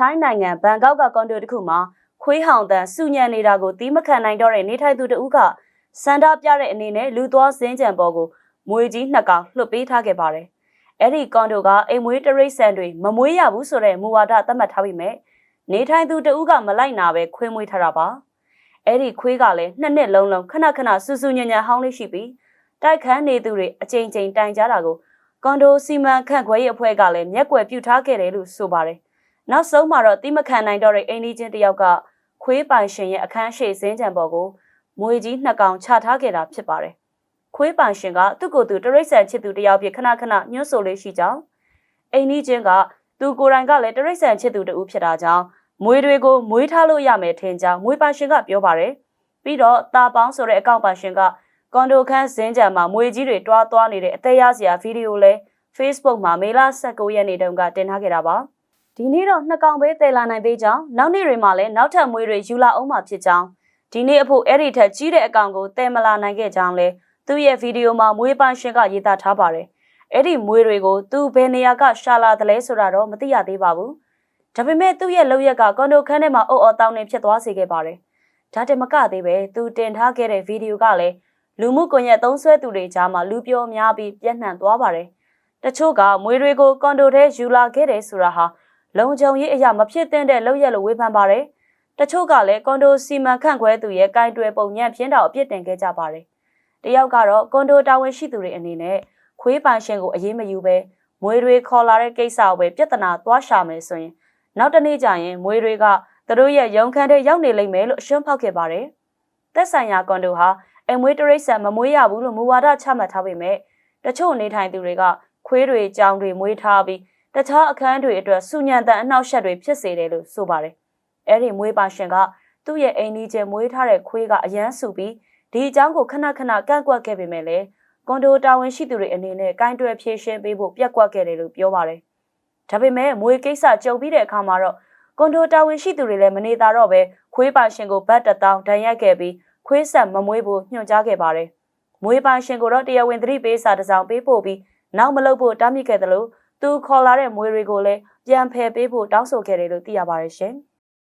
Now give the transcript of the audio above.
ထိုင်းနိုင်ငံဘန်ကောက်ကကွန်ဒိုတစ်ခုမှာခွေးဟောင်တန်စုညံနေတာကိုတီးမခံနိုင်တော့တဲ့နေထိုင်သူတဦးကစန္ဒပြတဲ့အနေနဲ့လူသွားစင်းကြံပေါ်ကိုမွေကြီးနှစ်ကောင်လွှတ်ပေးထားခဲ့ပါတယ်။အဲ့ဒီကွန်ဒိုကအိမ်မွေးတရိတ်ဆန်တွေမမွေးရဘူးဆိုတဲ့မူဝါဒသတ်မှတ်ထားပြီးမြဲနေထိုင်သူတဦးကမလိုက်နာပဲခွေးမွေးထားတာပါ။အဲ့ဒီခွေးကလည်းနှစ်နှစ်လုံးလုံးခဏခဏဆူဆူညံ့ညံ့ဟောင်းလေးရှိပြီးတိုက်ခန်းနေသူတွေအချိန်ချင်းတိုင်ကြတာကိုကွန်ဒိုစီမံခန့်ခွဲရေးအဖွဲ့ကလည်းမျက်ကွယ်ပြုထားခဲ့တယ်လို့ဆိုပါတယ်။ နောက်ဆုံးမှာတော့တိမခံနိုင်တော့တဲ့အိန္ဒိချင်းတယောက်ကခွေးပိုင်ရှင်ရဲ့အခန်းရှိစင်းကြံပေါ်ကိုမွေကြီးနှစ်ကောင်ချထားခဲ့တာဖြစ်ပါတယ်။ခွေးပိုင်ရှင်ကသူ့ကိုယ်သူတရိတ်ဆန်ချစ်သူတယောက်ဖြစ်ခဏခဏညှို့ဆိုလေးရှိကြောင်းအိန္ဒိချင်းကသူကိုယ်တိုင်ကလည်းတရိတ်ဆန်ချစ်သူတူဖြစ်တာကြောင့်မွေတွေကိုမွေးထားလို့ရမယ်ထင်ကြောင်းမွေပိုင်ရှင်ကပြောပါတယ်။ပြီးတော့တာပေါင်းဆိုတဲ့အကောင့်ပိုင်ရှင်ကကွန်ဒိုခန်းစင်းကြံမှာမွေကြီးတွေတွားသွားနေတဲ့အသေးရစရာဗီဒီယိုလဲ Facebook မှာမေလ19ရက်နေ့တုန်းကတင်ထားခဲ့တာပါ ဒီနေ့တော့နှစ်ကောင်ပဲတည်လာနိုင်သေးကြောင်းနောက်နေ့တွေမှာလည်းနောက်ထပ်မွေတွေယူလာအောင်မှာဖြစ်ကြောင်းဒီနေ့အဖို့အဲ့ဒီထက်ကြီးတဲ့အကောင်ကိုတည်မလာနိုင်ခဲ့ကြောင်းလဲသူ့ရဲ့ဗီဒီယိုမှာမွေပန်းရှင်ကရေးသားထားပါတယ်အဲ့ဒီမွေတွေကိုသူဘယ်နေရာကရှာလာတယ်လဲဆိုတာတော့မသိရသေးပါဘူးဒါပေမဲ့သူ့ရဲ့လောက်ရက်ကကွန်ဒိုခန်းထဲမှာအုပ်အော်တောင်းနေဖြစ်သွားစေခဲ့ပါတယ်ဒါတမကသေးပဲသူတင်ထားခဲ့တဲ့ဗီဒီယိုကလည်းလူမှုကွန်ရက်သုံးဆွဲသူတွေကြားမှာလူပြောများပြီးပြန့်နှံ့သွားပါတယ်။တချို့ကမွေတွေကိုကွန်ဒိုထဲယူလာခဲ့တယ်ဆိုတာဟာ လုံခြုံရေးအရာမဖြစ်သင့်တဲ့လောက်ရက်လို့ဝေဖန်ပါတယ်။တချို့ကလည်းကွန်ဒိုစီမံခန့်ခွဲသူရဲ့ကင်တွယ်ပုံညံ့ပြင်းတောင်အပြစ်တင်ခဲ့ကြပါတယ်။တယောက်ကတော့ကွန်ဒိုတာဝန်ရှိသူတွေအနေနဲ့ခွေးပိုင်ရှင်ကိုအရေးမယူပဲမွေတွေခေါ်လာတဲ့ကိစ္စကိုပဲပြဿနာသွားရှာမယ်ဆိုရင်နောက်တနေ့ကျရင်မွေတွေကသူတို့ရဲ့ရုံခန်းထဲရောက်နေလိမ့်မယ်လို့အရှင်းဖောက်ခဲ့ပါတယ်။သက်ဆိုင်ရာကွန်ဒိုဟာအမွေးတရိတ်ဆန်မမွေးရဘူးလို့မူဝါဒချမှတ်ထားပေမဲ့တချို့နေထိုင်သူတွေကခွေးတွေကြောင်တွေမွေးထားပြီး တခြားအခန်းတွေအတွက်စုညံတန်အနှောက်အယှက်တွေဖြစ်စေတယ်လို့ဆိုပါတယ်။အဲ့ဒီမွေးပါရှင်ကသူ့ရဲ့အိမ်ကြီးကျမွေးထားတဲ့ခွေးကအရန်ဆူပြီးဒီအကြောင်းကိုခဏခဏကန့်ကွက်ခဲ့ပေမဲ့လည်းကွန်ဒိုတာဝန်ရှိသူတွေအနေနဲ့ကင်တွယ်ဖြေရှင်းပေးဖို့ပြက်ကွက်ခဲ့တယ်လို့ပြောပါတယ်။ဒါပေမဲ့မွေးကိစ္စကြုံပြီးတဲ့အခါမှာတော့ကွန်ဒိုတာဝန်ရှိသူတွေလည်းမနေတာတော့ပဲခွေးပါရှင်ကိုဘတ်တတောင်းဒဏ်ရိုက်ခဲ့ပြီးခွေးဆက်မမွေးဖို့ညွှန်ကြားခဲ့ပါတယ်။မွေးပိုင်ရှင်ကိုတော့တရားဝင်သတိပေးစာတစ်စောင်ပေးပို့ပြီးနောက်မလုပ်ဖို့တားမြစ်ခဲ့တယ်လို့ သူခေါ်လာတဲ့မွေးတွေကိုလည်းပြန်ဖယ်ပေးဖို့တောင်းဆိုခဲ့တယ်လို့သိရပါတယ်ရှင်။